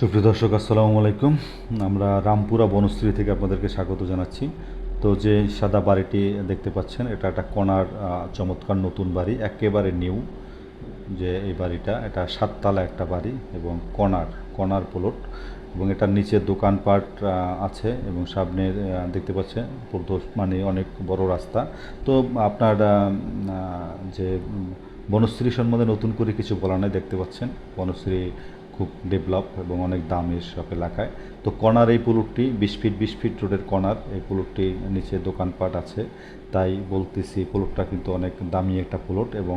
সুপ্রিয় দর্শক, আসসালামু আলাইকুম। আমরা রামপুরা বনশ্রী থেকে আপনাদেরকে স্বাগত জানাচ্ছি। তো যে সাদা বাড়িটি দেখতে পাচ্ছেন, এটা একটা কণার চমৎকার নতুন বাড়ি, একেবারে নিউ যে এই বাড়িটা। এটা সাততলা একটা বাড়ি এবং কণার কণার প্লট এবং এটার নিচে দোকানপাট আছে এবং সামনে দেখতে পাচ্ছেন মানে অনেক বড় রাস্তা। তো আপনার যে বনশ্রী সম্বন্ধে নতুন করে কিছু বলা নাই, দেখতে পাচ্ছেন বনশ্রী খুব ডেভেলপ এবং অনেক দামি সব এলাকায় তো কর্নার এই পুলুটটি বিশ ফিট বিশ ফিট রোডের কর্নার, এই পুলুটটি নিচে দোকানপাট আছে। তাই বলতেছি পুলুটটা কিন্তু অনেক দামি একটা পুলট এবং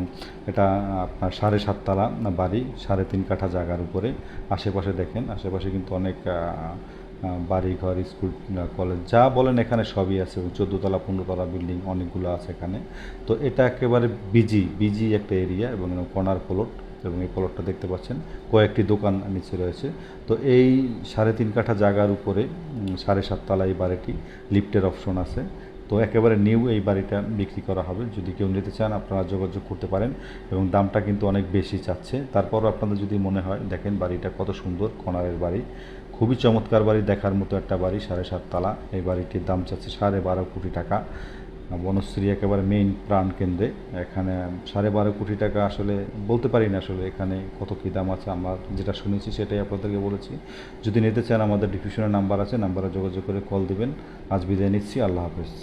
এটা আপনার সাড়ে সাততলা বাড়ি, সাড়ে তিন কাঠা জায়গার উপরে। আশেপাশে দেখেন, আশেপাশে কিন্তু অনেক বাড়ি ঘর স্কুল কলেজ, যা বলেন এখানে সবই আছে এবং চোদ্দোতলা পনেরোতলা বিল্ডিং অনেকগুলো আছে এখানে। তো এটা একেবারে বিজি বিজি একটা এরিয়া এবং কর্নার প্লট এবং এই প্লটটা দেখতে পাচ্ছেন, কয়েকটি দোকান নিচে রয়েছে। তো এই সাড়ে তিন কাঠা জায়গার উপরে সাড়ে সাততলা এই বাড়িটি লিফটের অপশন আছে। তো একেবারে নিউ এই বাড়িটা বিক্রি করা হবে। যদি কেউ নিতে চান, আপনারা যোগাযোগ করতে পারেন এবং দামটা কিন্তু অনেক বেশি চাচ্ছে। তারপরও আপনাদের যদি মনে হয়, দেখেন বাড়িটা কত সুন্দর কর্নারের বাড়ি। খুবই চমৎকার বাড়ি, দেখার মতো একটা বাড়ি, সাড়ে সাততলা এই বাড়িটির দাম চাচ্ছে সাড়ে বারো কোটি টাকা। বনশ্রী একেবারে মেইন প্রাণ কেন্দ্রে। এখানে সাড়ে বারো কোটি টাকা আসলে বলতে পারি না আসলে এখানে কত কী দাম আছে, আমরা যেটা শুনেছি সেটাই আপনাদেরকে বলেছি। যদি নিতে চান আমাদের ডিফিউশনের নাম্বার আছে নাম্বারে যোগাযোগ করে কল দিবেন। আজ বিদায় নিচ্ছি, আল্লাহ হাফেজ।